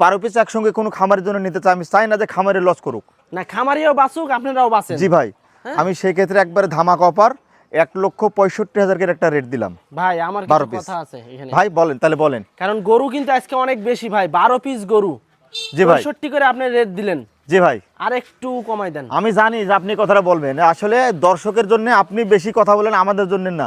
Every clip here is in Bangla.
বারো পিস একসঙ্গে কোনো খামারের জন্য নিতে চাই আমি চাই না যে খামারে লস করুক। না খামারিও বাঁচুক আপনারাও বাঁচেন। জি ভাই হ্যাঁ? আমি সেই ক্ষেত্রে একবারে ধামাক অফার এক লক্ষ পঁয়ষট্টি হাজারের একটা রেট দিলাম। ভাই আমার বারো। কথা আছে এখানে। ভাই বলেন তাহলে বলেন। কারণ গরু কিন্তু আজকে অনেক বেশি ভাই বারো পিস গরু। জি ভাই। পঁয়ষট্টি করে আপনি রেট দিলেন। জি ভাই। আর একটু কমাই দেন। আমি জানি যে আপনি কথাটা বলবেন আসলে দর্শকের জন্য আপনি বেশি কথা বলেন আমাদের জন্য না।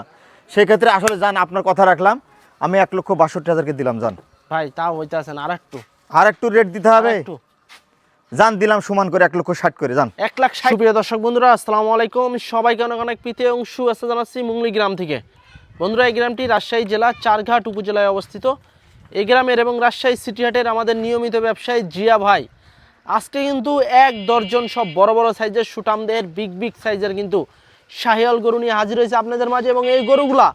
সেক্ষেত্রে আসলে জান আপনার কথা রাখলাম আমি এক লক্ষ বাষট্টি হাজারকে দিলাম জান। ভাই তাও হইতে আছেন আর একটু আর একটু রেট দিতে হবে? একটু। জান দিলাম সমান করে এক লক্ষ ষাট করে জান। এক লাখ ষাট। প্রিয় দর্শক বন্ধুরা আসসালামু আলাইকুম। সবাইকে অনেক অনেক প্রীতি এবং শুভেচ্ছা জানাচ্ছি মুংলি গ্রাম থেকে। বন্ধুরা এই গ্রামটি রাজশাহী জেলা চারঘাট উপজেলায় অবস্থিত। এই গ্রামের এবং রাজশাহী সিটিহাটের আমাদের নিয়মিত ব্যবসায়ী জিয়া ভাই। আজকে কিন্তু এক দর্জন সব বড় বড় সাইজের সুটামদের বিগ বিগ সাইজের কিন্তু শাহিয়াল গরু নিয়ে হাজির হয়েছে আপনাদের মাঝে। এবং এই গরুগুলা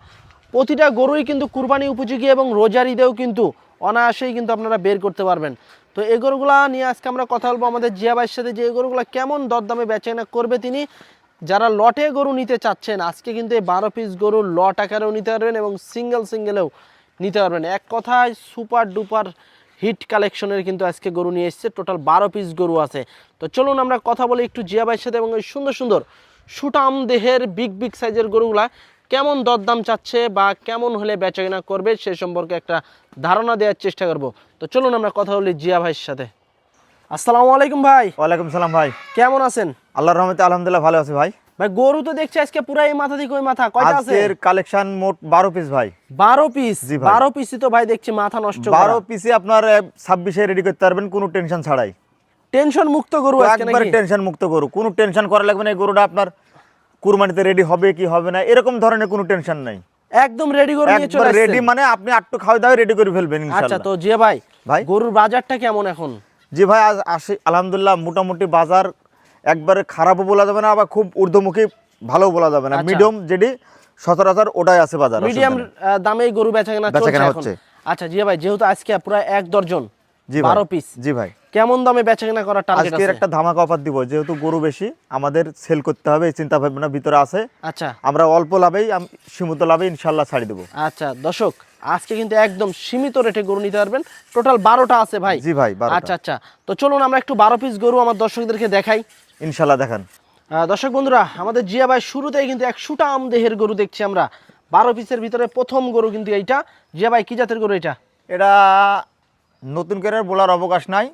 প্রতিটা গরুই কিন্তু কুরবানি উপযোগী এবং রোজার ঈদেও কিন্তু অনায়াসেই কিন্তু আপনারা বের করতে পারবেন। তো এই গরুগুলা নিয়ে আজকে আমরা কথা বলব আমাদের জিয়া ভাইয়ের সাথে যে এই গরুগুলা কেমন দরদামে বেচাকেনা করবে তিনি। যারা লটে গরু নিতে চাচ্ছেন, আজকে কিন্তু এই বারো পিস গরু লট আকারেও নিতে পারবেন এবং সিঙ্গেল সিঙ্গেলেও নিতে পারবেন। এক কথায় সুপার ডুপার হিট কালেকশনের কিন্তু আজকে গরু নিয়ে এসেছে। টোটাল বারো পিস গরু আছে। তো চলুন আমরা কথা বলি একটু জিয়া ভাইয়ের সাথে এবং ওই সুন্দর সুন্দর সুটাম দেহের বিগ বিগ সাইজের গরুগুলা। কেমন দরদাম চাচ্ছে বা কেমন হলে বেচাকেনা করবে সে সম্পর্কে একটা ধারণা দেওয়ার চেষ্টা করব। তো চলুন আমরা কথা বলি জিয়া ভাইয়ের সাথে। আসসালামু আলাইকুম ভাই। ওয়ালাইকুম সালাম ভাই। কেমন আছেন? আল্লাহর রহমতে আলহামদুলিল্লাহ ভালো আছি ভাই। ভাই গরু তো দেখছি আজকে পুরো এই মাথা থেকে ওই মাথা। কয়টা আছে? আজকের কালেকশন মোট বারো পিস ভাই। বারো পিস জি ভাই। বারো পিসই তো ভাই দেখছি মাথা নষ্ট বারো পিসে আপনার ছাব্বিশে রেডি করতে পারবেন কোনো টেনশন ছাড়াই। টেনশন মুক্ত গরু আজকে একবার টেনশন মুক্ত গরু। কোনো টেনশন করা লাগবে না এই গরুটা আপনার কুরবানিতে রেডি হবে কি হবে না এরকম ধরনের কোনো টেনশন নাই। একদম রেডি করে নিয়ে চলে রেডি মানে আপনি আটটু খাওয়া দাওয়া রেডি করে ফেলবেন আচ্ছা তো জিয়া ভাই ভাই। গরুর বাজারটা কেমন এখন? জি ভাই আজ আসি আলহামদুলিল্লাহ মোটামুটি বাজার একবারে খারাপও বলা যাবে না আবার খুব ঊর্ধ্বমুখী ভালো বলা যাবে না। আচ্ছা। মিডিয়াম যেটি সচরাচর ওটাই আছে বাজার মিডিয়াম। দামে গরু বেচাকেনা চলছে এখন। আচ্ছা জিয়া ভাই যেহেতু আজকে পুরো এক দর্জন জি বারো পিস জি ভাই। কেমন দামে বেচাকেনা করার টার্গেট আজকের একটা ধামাকা অফার দিব যেহেতু গরু বেশি আমাদের সেল করতে হবে এই চিন্তা ভাবনা ভিতরে আছে। আচ্ছা। আমরা অল্প লাভেই সীমিত লাভে ইনশাল্লাহ ছাড়ি দেবো। আচ্ছা দর্শক আজকে কিন্তু একদম সীমিত রেটে গরু নিতে পারবেন। টোটাল বারোটা আছে ভাই। জি ভাই আচ্ছা আচ্ছা। তো চলুন আমরা একটু বারো পিস গরু আমার দর্শকদেরকে দেখাই। ইনশাল্লাহ দেখান। দর্শক বন্ধুরা আমাদের জিয়া ভাই শুরুতেই কিন্তু এক সুটাম দেহের গরু দেখছি আমরা। বারো পিসের ভিতরে প্রথম গরু কিন্তু এইটা। জিয়া ভাই কি জাতের গরু এটা? এটা নতুন করে বলার অবকাশ নাই।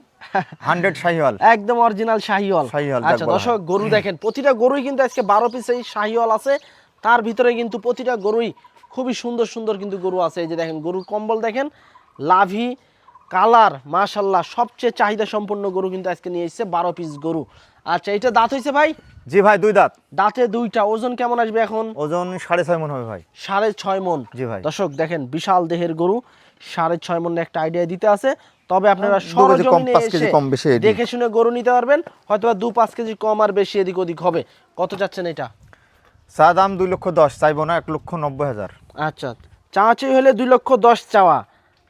হান্ড্রেড শাহিওয়াল। একদম অরিজিনাল শাহিওয়াল। শাহিওয়াল আচ্ছা দর্শক গরু দেখেন প্রতিটা গরুই কিন্তু আজকে বারো পিস এই শাহিওয়াল আছে। তার ভিতরে কিন্তু প্রতিটা গরুই খুবই সুন্দর সুন্দর কিন্তু গরু আছে। এই যে দেখেন গরুর কম্বল দেখেন লাভি কালার মাশাল্লাহ সবচেয়ে চাহিদা সম্পন্ন গরু কিন্তু আজকে নিয়ে এসেছে বারো পিস গরু। আচ্ছা এটা দাঁত হয়েছে ভাই? জি ভাই দুই দাঁত। দাঁতে দুইটা ওজন কেমন আসবে এখন? ওজন সাড়ে ছয় মন হবে ভাই। সাড়ে ছয় মন। জি ভাই। দর্শক দেখেন বিশাল দেহের গরু সাড়ে ছয় মন একটা আইডিয়া দিতে আছে। তবে আপনারা সরজমিনে এসে দেখে শুনে গরু নিতে পারবেন। হয়তো দু পাঁচ কেজি কম আর বেশি এদিক ওদিক হবে। কত চাচ্ছেন এটা? চা দাম দুই লক্ষ দশ চাইব না এক লক্ষ নব্বই হাজার। আচ্ছা চাঁচি হলে দুই লক্ষ দশ চাওয়া।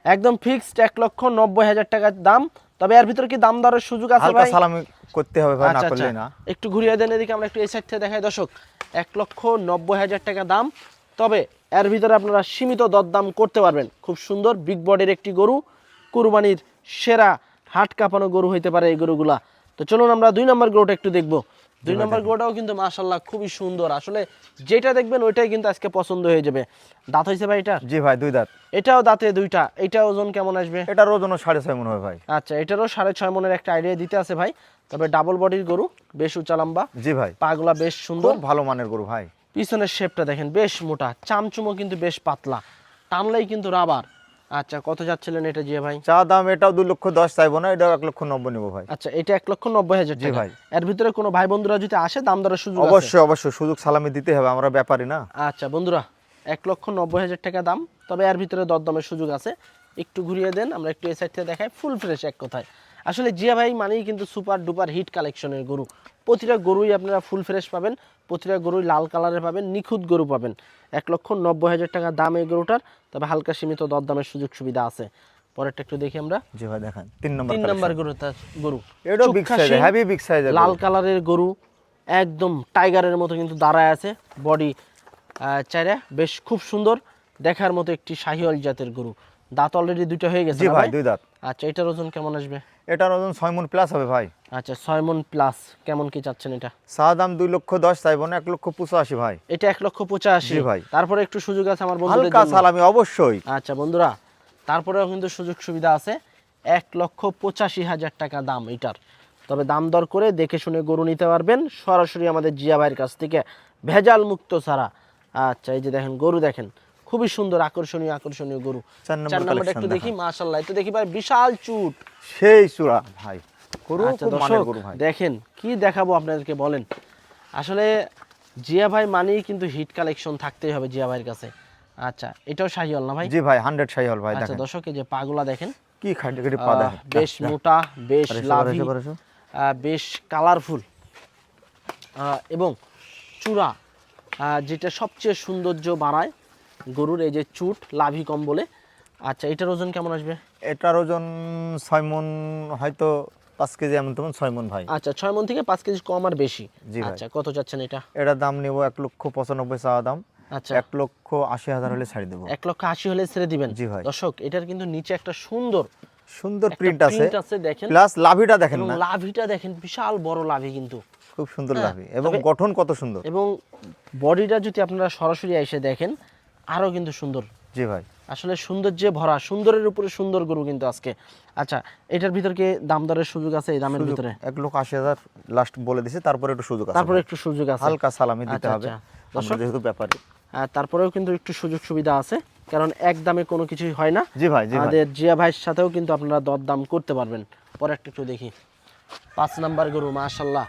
একদম ফিক্সড এক লক্ষ নব্বই হাজার টাকার দাম। তবে এর ভিতরে কি দাম দরের সুযোগ আছে ভাই? সালামি করতে হবে ভাই না আচ্ছা করলে আচ্ছা। না। একটু ঘুরিয়ে দেন এদিকে আমরা একটু এই সাইড থেকে দেখাই। দর্শক এক লক্ষ নব্বই হাজার টাকা দাম। তবে এর ভিতরে আপনারা সীমিত দরদাম করতে পারবেন। খুব সুন্দর বিগ বডির একটি গরু কুরবানির সেরা হাট কাঁপানো গরু হইতে পারে এই গরুগুলা। তো চলুন আমরা দুই নম্বর গরুটা একটু দেখব। দুই নম্বর গরুটাও কিন্তু মাশাল্লাহ খুবই সুন্দর। আসলে যেটা দেখবেন ওইটাই কিন্তু আজকে পছন্দ হয়ে যাবে। দাঁত হয়েছে ভাই এটা? জি ভাই দুই দাঁত। এটাও দাঁতে দুইটা। এটা ওজন কেমন আসবে? এটার ওজনও সাড়ে ছয় মন হবে ভাই। আচ্ছা এটারও সাড়ে ছয় মনের একটা আইডিয়া দিতে আছে ভাই। তবে ডাবল বডির গরু বেশ উঁচা লম্বা। জি ভাই। পাগুলা বেশ সুন্দর। ভালো মানের গরু ভাই। পিছনের শেপটা দেখেন বেশ মোটা। চামচুমো কিন্তু বেশ পাতলা। টানলেই কিন্তু রাবার আচ্ছা কত যাচ্ছিলেন এটা জিয়া ভাই? চা দাম এটাও দু লক্ষ দশ চাইব না এটাও এক লক্ষ নব্বই নেব ভাই। আচ্ছা এটা এক লক্ষ নব্বই হাজার জি ভাই। এর ভিতরে কোনো ভাই বন্ধুরা যদি আসে দাম দরের সুযোগ অবশ্যই অবশ্যই সুযোগ সালামি দিতে হবে আমরা ব্যাপারী না। আচ্ছা বন্ধুরা এক লক্ষ নব্বই হাজার টাকা দাম তবে এর ভিতরে দরদামের সুযোগ আছে। একটু ঘুরিয়ে দেন আমরা একটু এই সাইড থেকে দেখাই ফুল ফ্রেশ এক কথায়। আসলে জিয়া ভাই মানেই কিন্তু সুপার ডুপার হিট কালেকশনের গরু। প্রতিটা গরুই আপনারা ফুল ফ্রেশ পাবেন প্রতিটা গরুই লাল কালারের পাবেন নিখুঁত গরু পাবেন। এক লক্ষ নব্বই হাজার টাকা দাম এই গরুটার তবে হালকা সীমিত দরদামের সুযোগ সুবিধা আছে। পরেরটা একটু দেখি আমরা। জি ভাই দেখেন। তিন নম্বর তিন নম্বর গরু তার গরু। বিগ হেভি বিগ লাল কালারের গরু একদম টাইগারের মতো কিন্তু দাঁড়ায় আছে বডি চাইরা বেশ খুব সুন্দর দেখার মতো একটি শাহিওয়াল জাতের গরু। দাঁত অলরেডি দুটো হয়ে গেছে জি ভাই? দুই দাঁত। আচ্ছা এটার ওজন কেমন আসবে? এটার ওজন ছয় মন প্লাস হবে ভাই। আচ্ছা ছয় মন প্লাস কেমন কি চাচ্ছেন এটা? চা দাম দুই লক্ষ দশ চাইব না এক লক্ষ পঁচাশি ভাই। এটা এক লক্ষ পঁচাশি। ভাই। তারপরে একটু সুযোগ আছে আমার বন্ধুদের হালকা। সালামি অবশ্যই। আচ্ছা বন্ধুরা তারপরেও কিন্তু সুযোগ সুবিধা আছে। এক লক্ষ পঁচাশি হাজার টাকা দাম এটার। তবে দাম দর করে দেখে শুনে গরু নিতে পারবেন। সরাসরি আমাদের জিয়া ভাইয়ের কাছ থেকে ভেজাল মুক্ত ছাড়া। আচ্ছা এই যে দেখেন গরু দেখেন। খুবই সুন্দর আকর্ষণীয় আকর্ষণীয় গরু। চার নম্বর একটু দেখি। মাশাল্লাহ একটু দেখি ভাই বিশাল চুট। সেই চূড়া। ভাই গরু আচ্ছা দর্শক দেখেন কি দেখাবো আপনাদেরকে বলেন। আসলে জিয়া ভাই মানেই কিন্তু হিট কালেকশন থাকতেই হবে জিয়া ভাইয়ের কাছে। আচ্ছা এটাও শাহিওয়াল না ভাই? জি ভাই হান্ড্রেড সাই ভাই আচ্ছা দর্শক এই যে পাগুলা দেখেন। কি খাটি খাটি পা দেখেন। বেশ মোটা বেশ লাভি বেশ কালারফুল এবং চূড়া আহ, যেটা সবচেয়ে সৌন্দর্য বাড়ায় গরুর এই যে চুট লাভি কম বলে আচ্ছা এটার ওজন কেমন আসবে? এটার ওজন ছয় মন হয়তো পাঁচ কেজি এমন তেমন ছয় মন ভাই আচ্ছা ছয় মন থেকে পাঁচ কেজি কম আর বেশি? জি আচ্ছা কত চাচ্ছেন এটা? এটার দাম নেব এক লক্ষ পঁচানব্বই চাওয়া দাম। আচ্ছা। এক লক্ষ আশি হাজার হলে ছাড়ি দেবো। এক লক্ষ আশি হলে ছেড়ে দিবেন? জি ভাই। দর্শক এটার কিন্তু নিচে একটা সুন্দর সুন্দর প্রিন্ট আছে। আছে দেখেন। প্লাস লাভিটা দেখেন না। লাভিটা দেখেন বিশাল বড় লাভি কিন্তু। খুব সুন্দর হ্যাঁ, লাভি। এবং গঠন কত সুন্দর। এবং বডিটা যদি আপনারা সরাসরি এসে দেখেন আরও কিন্তু সুন্দর। জি ভাই। আসলে সৌন্দর্যে ভরা সুন্দরের উপরে সুন্দর গরু কিন্তু আজকে। আচ্ছা এটার ভিতর কি দাম দরের সুযোগ আছে এই দামের ভিতরে? এক লক্ষ আশি হাজার লাস্ট বলে দিছে তারপরে একটু সুযোগ আছে তারপরে একটু সুযোগ আছে। হালকা সালামি দিতে আচ্ছা, হবে আচ্ছা। আমরা? যেহেতু ব্যাপারে। আর তারপরেও কিন্তু একটু সুযোগ সুবিধা আছে কারণ এক দামে কোনো কিছুই হয় না। জি ভাই আমাদের জিয়া ভাইয়ের সাথেও কিন্তু আপনারা দরদাম করতে পারবেন। পরে একটা একটু দেখি। পাঁচ নাম্বার গরু মাশাল্লাহ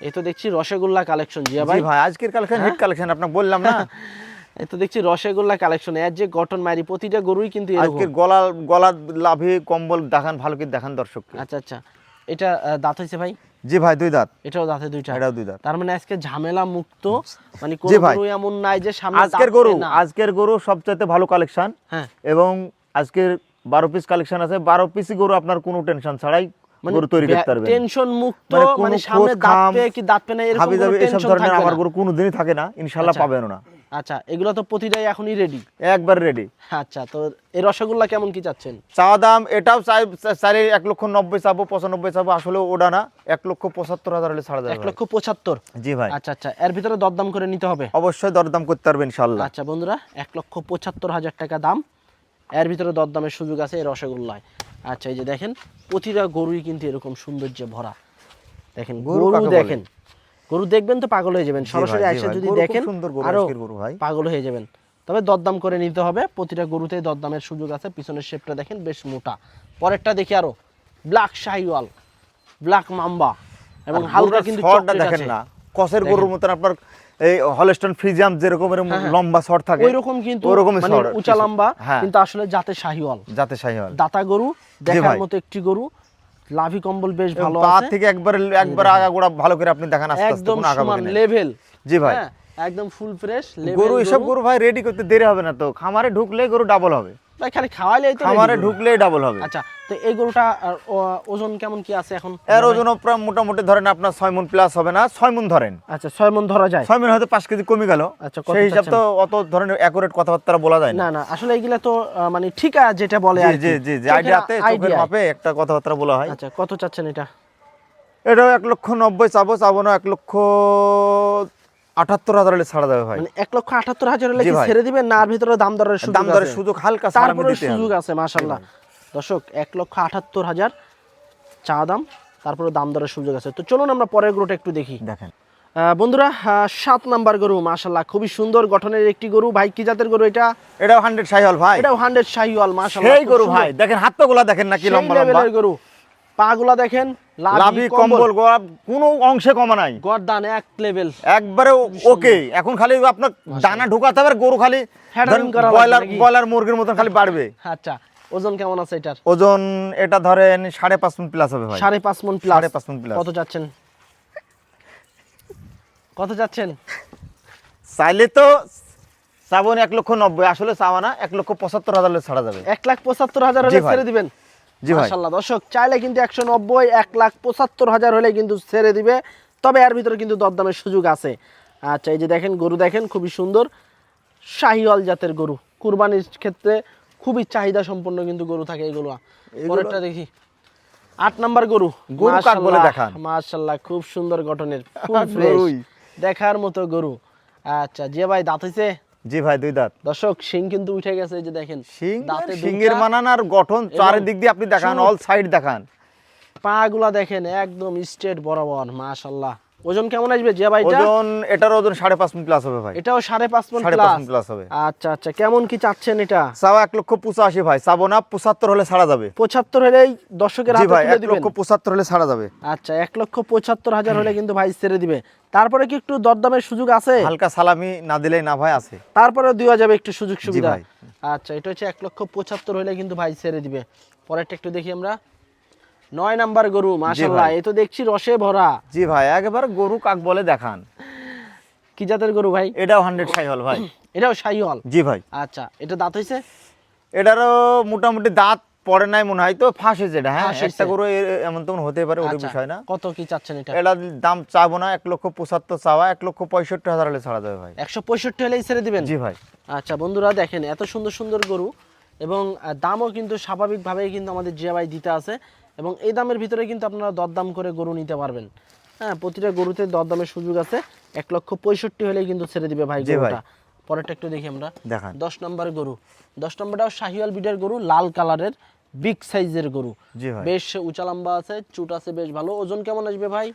এই তো দেখছি রসগোল্লা কালেকশন জিয়া ভাই। ভাই আজকের কালেকশন হিট কালেকশন আপনাকে বললাম না? তো দেখছি রসগোল্লা কালেকশন এর যে গঠন মারি প্রতিটা গরুই কিন্তু আজকের গলা গলা লাভি কম্বল দেখান ভালো করে দেখান দর্শককে। আচ্ছা আচ্ছা। এটা দাঁত হয়েছে ভাই? জি ভাই দুই দাঁত। এটাও দাঁতে দুইটা। এটাও দুই দাঁত। তার মানে আজকে ঝামেলা মুক্ত। মানে কোন গরু এমন নাই যে সামনে আজকের গরু আজকের গরু সবচাইতে ভালো কালেকশন হ্যাঁ। এবং আজকের বারো পিস কালেকশন আছে। বারো পিসই গরু আপনার কোনো টেনশন ছাড়াই গরু তৈরি করতে পারবেন। টেনশন মুক্ত মানে মানে সামনে দাঁত পেয়ে কি দাঁত পেয়ে না এরকম কোনো টেনশন ধরনের থাকবে আমার গরু কোনোদিনই থাকে না ইনশাল্লাহ আচ্ছা। পাবেন না। আচ্ছা এগুলো তো প্রতিটাই এখনই রেডি একবার রেডি আচ্ছা তো এই রসগোল্লা কেমন কি চাচ্ছেন? চাওয়া দাম এটাও চাই এক লক্ষ নব্বই চাবো পঁচানব্বই চাবো আসলে ওটা না। এক লক্ষ পঁচাত্তর হাজার হলে ছাড়া যাবে এক লক্ষ পঁচাত্তর? জি ভাই। আচ্ছা আচ্ছা এর ভিতরে দরদাম করে নিতে হবে? অবশ্যই দরদাম করতে পারবেন ইনশাল্লাহ আচ্ছা বন্ধুরা এক লক্ষ পঁচাত্তর হাজার টাকা দাম। এর ভিতরে দরদামের সুযোগ আছে এই রসগোল্লায়। আচ্ছা এই যে দেখেন প্রতিটা গরুই কিন্তু এরকম সৌন্দর্যে ভরা। দেখেন গরু? দেখেন গরু দেখবেন তো পাগল হয়ে যাবেন। সরাসরি এসে যদি দেখেন আরও। পাগল হয়ে যাবেন। তবে দরদাম করে নিতে হবে। প্রতিটা গরুতে দরদামের সুযোগ আছে। পিছনের শেপটা দেখেন বেশ মোটা। পরেরটা দেখি আরও। ব্ল্যাক শাহিওয়াল ব্ল্যাক মাম্বা এবং হালকা কিন্তু দেখেন না। কসের গরুর মতন আপনার এই হলস্টন ফ্রিজিয়াম যেরকম এরকম লম্বা শর্ট থাকে ওই রকম কিন্তু ওরকমই মানে উঁচা লম্বা হ্যাঁ। কিন্তু আসলে জাতে শাহিওয়াল যাতে শাহী হল দাতা গরু দেখার মতো একটি গরু। লাভি কম্বল বেশ ভালো আছে। থেকে একবার একবার আগা গোড়া ভালো করে আপনি দেখান আস্তে আস্তে একদম আগা লেভেল। জি ভাই। একদম ফুল ফ্রেশ গরু এসব গরু। ভাই রেডি করতে দেরি হবে না তো। খামারে ঢুকলে গরু ডাবল হবে। ভাই খালি খাওয়াইলেই তো খামারে ঢুকলেই ডাবল হবে। আচ্ছা তো এই গরুটা ওজন কেমন কি আছে এখন? এর ওজন প্রায় মোটামুটি ধরেন আপনার ছয় মন প্লাস হবে না ছয় মন ধরেন। আচ্ছা ছয় মন ধরা যায়। ছয় মন হয়তো পাঁচ কেজি কমে গেল। আচ্ছা, সেই হিসাব তো অত ধরনের অ্যাকুরেট কথাবার্তা বলা যায় না। না না আসলে এগুলা তো মানে ঠিক আছে যেটা বলে জি জি জি জি আইডিয়াতে চোখের। মাপে একটা কথাবার্তা বলা হয়। আচ্ছা কত চাচ্ছেন এটা? এটাও এক লক্ষ নব্বই চাবো চাবো না এক লক্ষ আটাত্তর হাজার হলে ছাড়া যাবে ভাই। মানে এক লক্ষ আটাত্তর হাজার হলে। ছেড়ে দিবেন? না আর ভিতরে দাম দরের সুযোগ দাম দরের সুযোগ হালকা তারপরে সুযোগ আছে মাশাল্লাহ দর্শক এক লক্ষ আটাত্তর হাজার চা দাম তারপরে দাম দরের সুযোগ আছে। তো চলুন আমরা পরের গরুটা একটু দেখি। দেখেন। বন্ধুরা সাত নাম্বার গরু মাশাল্লাহ খুবই সুন্দর গঠনের একটি গরু। ভাই কি জাতের গরু এটা? এটাও হান্ড্রেড সাইহল ভাই। এটাও হান্ড্রেড শাহিওয়াল মাশাল্লাহ সেই গরু ভাই। দেখেন হাতগুলা দেখেন নাকি লম্বা লম্বা গরু। পাগুলা দেখেন লাভি কম্বল। কোনো অংশে কমা নাই। গরদান এক লেভেল একবারে ওকে এখন খালি আপনার দানা ঢুকাতে হবে গরু খালি ব্রয়লার ব্রয়লার মুরগির মতন খালি বাড়বে। আচ্ছা ওজন কেমন আছে এটার? ওজন এটা ধরেন সাড়ে পাঁচ মন প্লাস হবে ভাই। সাড়ে পাঁচ মন প্লাস সাড়ে পাঁচ মন প্লাস কত যাচ্ছেন? কত যাচ্ছেন? চাইলে তো চাবন এক লক্ষ নব্বই আসলে চাওয়া না এক লক্ষ পঁচাত্তর হাজার ছাড়া যাবে। এক লাখ পঁচাত্তর হাজার হলে ছেড়ে দিবেন? মাশাল্লাহ দর্শক চাইলে কিন্তু একশো নব্বই এক লাখ পঁচাত্তর হাজার হলে কিন্তু ছেড়ে দিবে। তবে এর ভিতরে কিন্তু দরদামের সুযোগ আছে। আচ্ছা এই যে দেখেন গরু দেখেন খুবই সুন্দর। শাহিওয়াল জাতের গরু। কুরবানির ক্ষেত্রে খুবই চাহিদা সম্পন্ন কিন্তু গরু থাকে এগুলো। পরেরটা দেখি। আট নাম্বার গরু। গরু কাক বলে দেখান? খুব সুন্দর গঠনের দেখার মতো গরু। আচ্ছা যে ভাই দাঁত হইছে? জি ভাই দুই দাঁত। দর্শক শিং কিন্তু উঠে গেছে এই যে দেখেন সিং দাঁতে সিংয়ের মানান আর গঠন চারিদিক দিয়ে আপনি দেখান অল সাইড দেখান। পা গুলা দেখেন একদম স্ট্রেট বরাবর মাশাল্লাহ ওজন কেমন আসবে যে ভাইটা? ওজন এটার ওজন সাড়ে পাঁচ মিনিট প্লাস হবে ভাই। এটাও সাড়ে পাঁচ মন সাড়ে পাঁচ প্লাস প্লাস হবে। আচ্ছা আচ্ছা। কেমন কি চাচ্ছেন এটা? চাওয়া এক লক্ষ পঁচাশি ভাই। চাবো না পঁচাত্তর হলে ছাড়া যাবে। পঁচাত্তর হলেই দর্শকের হাতে ভাই এক লক্ষ পঁচাত্তর হলে ছাড়া যাবে। আচ্ছা এক লক্ষ পঁচাত্তর হাজার হলে কিন্তু ভাই ছেড়ে দিবে। তারপরে কি একটু দরদামের সুযোগ আছে? হালকা সালামি না দিলেই না ভাই আছে। তারপরে দেওয়া যাবে একটু সুযোগ সুবিধা। আচ্ছা এটা হচ্ছে এক লক্ষ পঁচাত্তর হলে কিন্তু ভাই ছেড়ে দিবে। পরেরটা একটু দেখি আমরা। নয় নাম্বার গরু মাশাল্লাহ ভাই। এ তো দেখছি রসে ভরা। জি ভাই একবার গরু কাক বলে দেখান। কি জাতের গরু ভাই? এটাও হান্ড্রেড সাই হল ভাই। এটাও শাহিওয়াল জি ভাই। আচ্ছা এটা দাঁত হয়েছে এটারও মোটামুটি দাঁত পড়ে নাই মনে হয় তো ফাঁস হয়েছে এটা হ্যাঁ একটা গরু এমন তেমন হতে পারে ওটা আচ্ছা, বিষয় না। কত কি চাচ্ছেন এটা? এটা দাম চাবো না এক লক্ষ পঁচাত্তর চাওয়া এক লক্ষ পঁয়ষট্টি হাজার হলে ছাড়া যাবে ভাই। একশো পঁয়ষট্টি হলেই ছেড়ে দিবেন? জি ভাই। আচ্ছা বন্ধুরা দেখেন এত সুন্দর সুন্দর গরু এবং দামও কিন্তু স্বাভাবিকভাবেই কিন্তু আমাদের জিয়াবাই দিতে আছে। এবং এই দামের ভিতরে কিন্তু আপনারা দরদাম করে গরু নিতে পারবেন। হ্যাঁ প্রতিটা গরুতে দরদামের সুযোগ আছে। এক লক্ষ পঁয়ষট্টি হলেই কিন্তু ছেড়ে দিবে ভাই গরুটা। পরেরটা একটু দেখি আমরা। দেখান। দশ নম্বর গরু। দশ নম্বরটাও শাহিওয়াল বিডের গরু লাল কালারের বিগ সাইজের গরু। বেশ উঁচা লম্বা আছে চুট আছে বেশ ভালো। ওজন কেমন আসবে ভাই?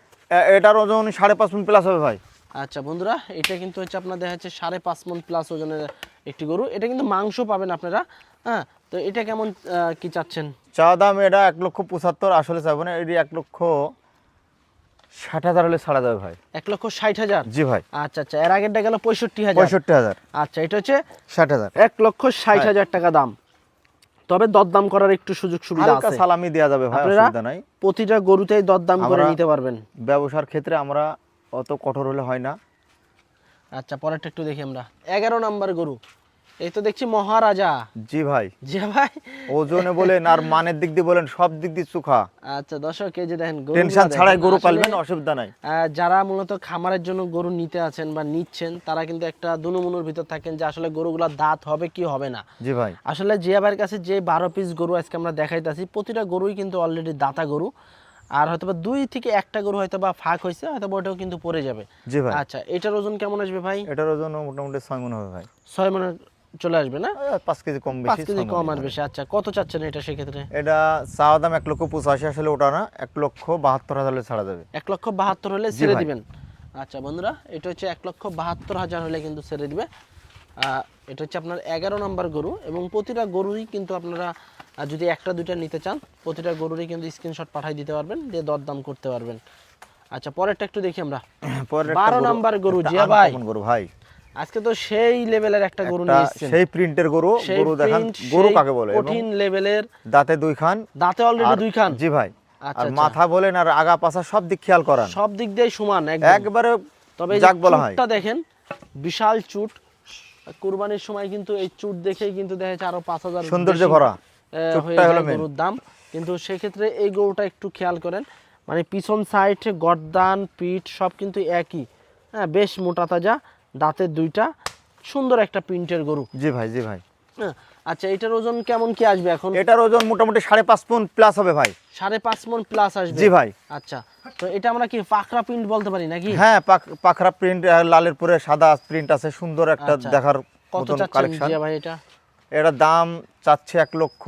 এটার ওজন সাড়ে পাঁচ মিনিট প্লাস হবে ভাই। আচ্ছা বন্ধুরা এটা কিন্তু হচ্ছে আপনার দেখা যাচ্ছে সাড়ে পাঁচ মন প্লাস ওজনের একটি গরু। এটা কিন্তু মাংস পাবেন আপনারা। হ্যাঁ তো এটা কেমন কি চাচ্ছেন? চা দাম এটা এক লক্ষ পঁচাত্তর আসলে চাবো না এটি এক লক্ষ ষাট হাজার হলে ছাড়া যাবে ভাই। এক লক্ষ ষাট হাজার? জি ভাই। আচ্ছা আচ্ছা এর আগেরটা গেল পঁয়ষট্টি হাজার। পঁয়ষট্টি হাজার। আচ্ছা এটা হচ্ছে ষাট হাজার। এক লক্ষ ষাট হাজার টাকা দাম। তবে দরদাম করার একটু সুযোগ সুবিধা হালকা আছে। সালামি দেওয়া যাবে ভাই আপনারা অসুবিধা নাই। প্রতিটা গরুতেই দরদাম করে আমরা- নিতে পারবেন। ব্যবসার ক্ষেত্রে আমরা অত কঠোর হলে হয় না। আচ্ছা পরেরটা একটু দেখি আমরা। এগারো নাম্বার গরু। এই তো দেখছি মহারাজা। জি ভাই। যে ভাই। ওজনে বলেন আর মানের দিক দিয়ে বলেন সব দিক দিয়ে চোখা। আচ্ছা দর্শক এই যে দেখেন গরুগুলা টেনশন ছাড়াই গরু পালবেন অসুবিধা নাই। যারা মূলত খামারের জন্য গরু নিতে আছেন বা নিচ্ছেন তারা কিন্তু একটা দুনুমুনুর ভিতর থাকেন যে আসলে গরুগুলোর দাঁত হবে কি হবে না। জি ভাই। আসলে জিয়া ভাইয়ের কাছে যে বারো পিস গরু আজকে আমরা দেখাইতেছি প্রতিটা গরুই কিন্তু অলরেডি দাতা গরু। আর হয়তো বা দুই থেকে একটা গরু হয়তো বা ফাঁক হয়েছে হয়তো ওটাও কিন্তু পড়ে যাবে। জি ভাই। আচ্ছা এটার ওজন কেমন আসবে ভাই? এটার ওজন মোটামুটি ছয় মনে হবে ভাই। ছয় মনে চলে আসবে না? পাঁচ কেজি কম বেশি কেজি কম আর বেশি আচ্ছা। কত চাচ্ছেন এটা সেক্ষেত্রে? এটা চাওয়া দাম এক লক্ষ পঁচাশি আসলে ওটা না এক লক্ষ বাহাত্তর হাজার হলে ছাড়া যাবে। এক লক্ষ বাহাত্তর হলে ছেড়ে দিবেন। আচ্ছা বন্ধুরা এটা হচ্ছে এক লক্ষ বাহাত্তর হাজার হলে কিন্তু ছেড়ে দিবে। এটা হচ্ছে আপনার এগারো নম্বর গরু এবং প্রতিটা গরুরই কিন্তু আপনারা যদি একটা দুইটা নিতে চান প্রতিটা গরুরই কিন্তু স্ক্রিনশট পাঠিয়ে দিতে পারবেন দিয়ে দরদাম করতে পারবেন। আচ্ছা পরেরটা একটু দেখি আমরা। বারো নাম্বার গরু, জিয়া ভাই। গরু ভাই। আজকে তো সেই লেভেলের একটা গরু নিয়ে এসেছেন। সেই প্রিন্টের গরু গরু দেখান গরু কাকে বলে কঠিন লেভেলের দাঁতে দুই খান দাঁতে অলরেডি দুই খান। জি ভাই আচ্ছা, আর আচ্ছা। মাথা বলেন আর আগা পাছা সব দিক খেয়াল করান। সব দিক দিয়ে সমান একদম। একবারে তবে যাক বলা হয়। দেখেন বিশাল চুট। কুরবানির সময় কিন্তু এই চুট দেখেই কিন্তু দেখা যাচ্ছে আরও পাঁচ হাজার সৌন্দর্য ভরা। গরুর দাম। কিন্তু সেক্ষেত্রে এই গরুটা একটু খেয়াল করেন মানে পিছন সাইড গর্দান পিঠ সব কিন্তু একই। হ্যাঁ বেশ মোটা তাজা। দাঁতের দুইটা সুন্দর একটা প্রিন্টের গরু। জি ভাই জি ভাই। হ্যাঁ আচ্ছা এটার ওজন কেমন কি আসবে এখন? এটার ওজন মোটামুটি সাড়ে পাঁচ পন প্লাস হবে ভাই। সাড়ে পাঁচ মন প্লাস আসবে? জি ভাই। আচ্ছা তো এটা আমরা কি পাখরা প্রিন্ট বলতে পারি নাকি? হ্যাঁ পাখরা প্রিন্ট লালের পরে সাদা প্রিন্ট আছে সুন্দর একটা আচ্ছা। দেখার কত কালেকশন ভাই এটা? এটার দাম চাচ্ছে এক লক্ষ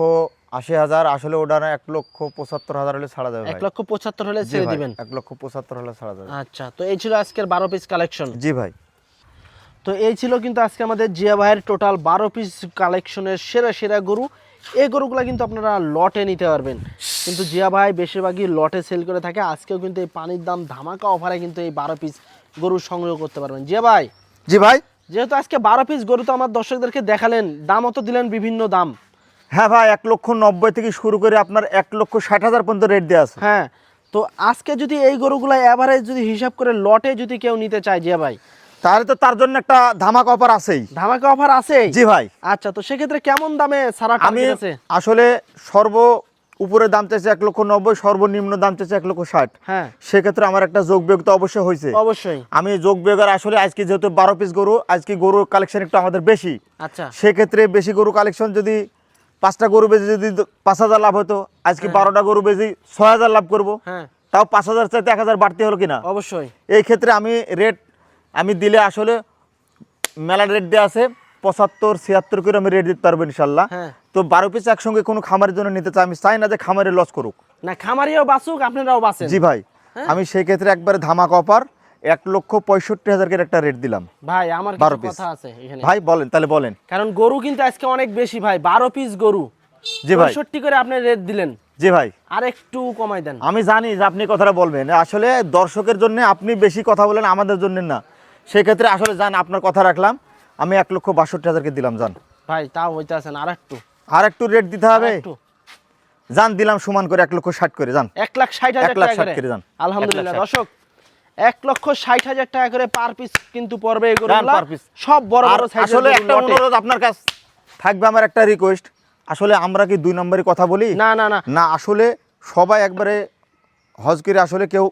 আশি হাজার আসলে ওটা এক লক্ষ পঁচাত্তর হাজার হলে ছাড়া যাবে এক লক্ষ পঁচাত্তর হলে ছেড়ে দিবেন? এক লক্ষ পঁচাত্তর হলে ছাড়া যাবে। আচ্ছা তো এই ছিল আজকের বারো পিস কালেকশন জি ভাই। তো এই ছিল কিন্তু আজকে আমাদের জিয়া ভাইয়ের টোটাল বারো পিস কালেকশনের সেরা সেরা গরু। এই গরুগুলো কিন্তু আপনারা লটে নিতে পারবেন। কিন্তু জিয়া ভাই বেশিরভাগই লটে সেল করে থাকে। আজকেও কিন্তু এই পানির দাম ধামাকা অফারে কিন্তু এই বারো পিস গরু সংগ্রহ করতে পারবেন। জিয়া ভাই? জি ভাই। যেহেতু আজকে বারো পিস গরু তো আমার দর্শকদেরকে দেখালেন দামও তো দিলেন বিভিন্ন দাম। হ্যাঁ ভাই এক লক্ষ নব্বই থেকে শুরু করে আপনার এক লক্ষ ষাট হাজার পর্যন্ত রেট দেওয়া আছে। হ্যাঁ তো আজকে যদি এই গরুগুলো অ্যাভারেজ যদি হিসাব করে লটে যদি কেউ নিতে চায় জিয়া ভাই তাহলে তো তার জন্য একটা ধামাক অফার আছেই। ধামাকা অফার আছে জি ভাই। আচ্ছা তো সেক্ষেত্রে কেমন দামে সারা আমি আসলে সর্ব উপরে দাম চাইছে এক লক্ষ নব্বই সর্বনিম্ন দাম চাইছে এক লক্ষ ষাট। হ্যাঁ। সেক্ষেত্রে আমার একটা যোগ বিয়োগ তো অবশ্যই হয়েছে। অবশ্যই। আমি যোগ বিয়োগের আসলে আজকে যেহেতু বারো পিস গরু আজকে গরুর কালেকশন একটু আমাদের বেশি। আচ্ছা। সেক্ষেত্রে বেশি গরু কালেকশন যদি পাঁচটা গরু বেজে যদি পাঁচ হাজার লাভ হতো আজকে বারোটা গরু বেজে ছয় হাজার লাভ করব। হ্যাঁ। তাও পাঁচ হাজার চাইতে এক হাজার বাড়তি হলো কিনা? অবশ্যই। এই ক্ষেত্রে আমি রেট আমি দিলে আসলে মেলা রেট দেওয়া আছে পঁচাত্তর ছিয়াত্তর করে আমি রেট দিতে পারব ইনশাল্লাহ। হ্যাঁ। তো বারো পিস একসঙ্গে কোনো খামারের জন্য নিতে চাই আমি চাই না যে খামারে লস করুক। না খামারিও বাঁচুক আপনারাও বাঁচেন। জি ভাই হ্যাঁ। আমি সেই ক্ষেত্রে একবারে ধামাক অফার এক লক্ষ পঁয়ষট্টি হাজার একটা রেট দিলাম। ভাই আমার বারো। কথা আছে ভাই বলেন তাহলে বলেন। কারণ গরু কিন্তু আজকে অনেক বেশি ভাই বারো পিস গরু। জি ভাই। পঁয়ষট্টি করে আপনি রেট দিলেন। জি ভাই। আর একটু কমাই দেন। আমি জানি যে আপনি কথাটা বলবেন আসলে দর্শকের জন্য আপনি বেশি কথা বলেন আমাদের জন্য না। সেই ক্ষেত্রে আসলে জান আপনার কথা রাখলাম। আমি এক লক্ষ বাষট্টি হাজারকে দিলাম জান। ভাই তাও হইতে আছেন আর একটু আর একটু রেট দিতে হবে? জান দিলাম সমান করে এক লক্ষ ষাট করে যান এক লাখ ষাট হাজার এক লাখ টাকা ষাট করে? যান। আলহামদুলিল্লাহ দর্শক এক লক্ষ ষাট হাজার টাকা করে পার পিস কিন্তু পড়বে। সব বড় বড় আসলে একটা অনুরোধ আপনার কাছে। থাকবে আমার একটা রিকোয়েস্ট আসলে আমরা কি দুই নম্বরে কথা বলি? না না না। না আসলে সবাই একবারে হজ করে আসলে কেউ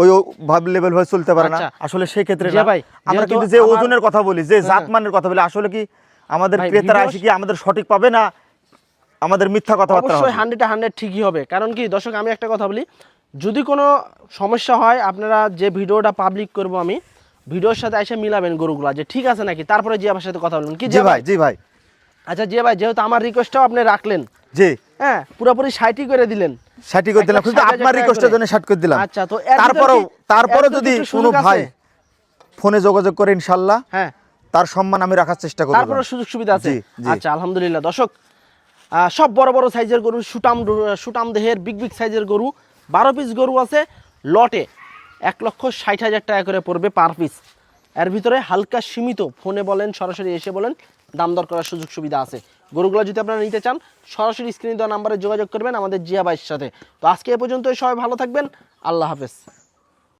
ওই ভাব লেভেল হয়ে চলতে পারে না আচ্ছা। আসলে সেই ক্ষেত্রে না। ভাই, আমরা কিন্তু যে ওজনের কথা বলি যে হ্যাঁ। জাতমানের কথা বলি আসলে কি আমাদের ক্রেতারা আসে কি আমাদের সঠিক পাবে না আমাদের মিথ্যা কথাবার্তা অবশ্যই? হান্ড্রেড হান্ড্রেড ঠিকই হবে কারণ কি দর্শক আমি একটা কথা বলি যদি কোনো সমস্যা হয় আপনারা যে ভিডিওটা পাবলিক করব আমি ভিডিওর সাথে এসে মিলাবেন গরুগুলা যে ঠিক আছে নাকি তারপরে জি আমার সাথে কথা বলবেন কি জি ভাই জি ভাই আচ্ছা যে ভাই যেহেতু আমার রিকোয়েস্টটাও আপনি রাখলেন জি হ্যাঁ পুরোপুরি সাইটি করে দিলেন ষাটই করে দিলাম। কিন্তু আপনার রিকোয়েস্টের জন্য ষাট করে দিলাম। আচ্ছা, তো তারপরেও কি- তারপরে এর ভিতর যদি কোনো ভাই ফোনে যোগাযোগ করে ইনশাল্লাহ হ্যাঁ। তার সম্মান আমি রাখার চেষ্টা করব। তারপরে সুযোগ সুবিধা আছে। আচ্ছা আলহামদুলিল্লাহ। দর্শক সব বড় বড় সাইজের গরু সুটাম সুটাম দেহের বিগ বিগ সাইজের গরু বারো পিস গরু আছে লটে এক লক্ষ ষাট হাজার টাকা করে পড়বে পার পিস এর ভিতরে হালকা সীমিত ফোনে বলেন সরাসরি এসে বলেন দাম দর করার সুযোগ সুবিধা আছে। গরুগুলো যদি আপনারা নিতে চান, সরাসরি স্ক্রিনে দেওয়া নাম্বারে যোগাযোগ করবেন আমাদের জিয়া বাইয়ের সাথে। তো আজকে এ পর্যন্ত সবাই ভালো থাকবেন। আল্লাহ হাফেজ।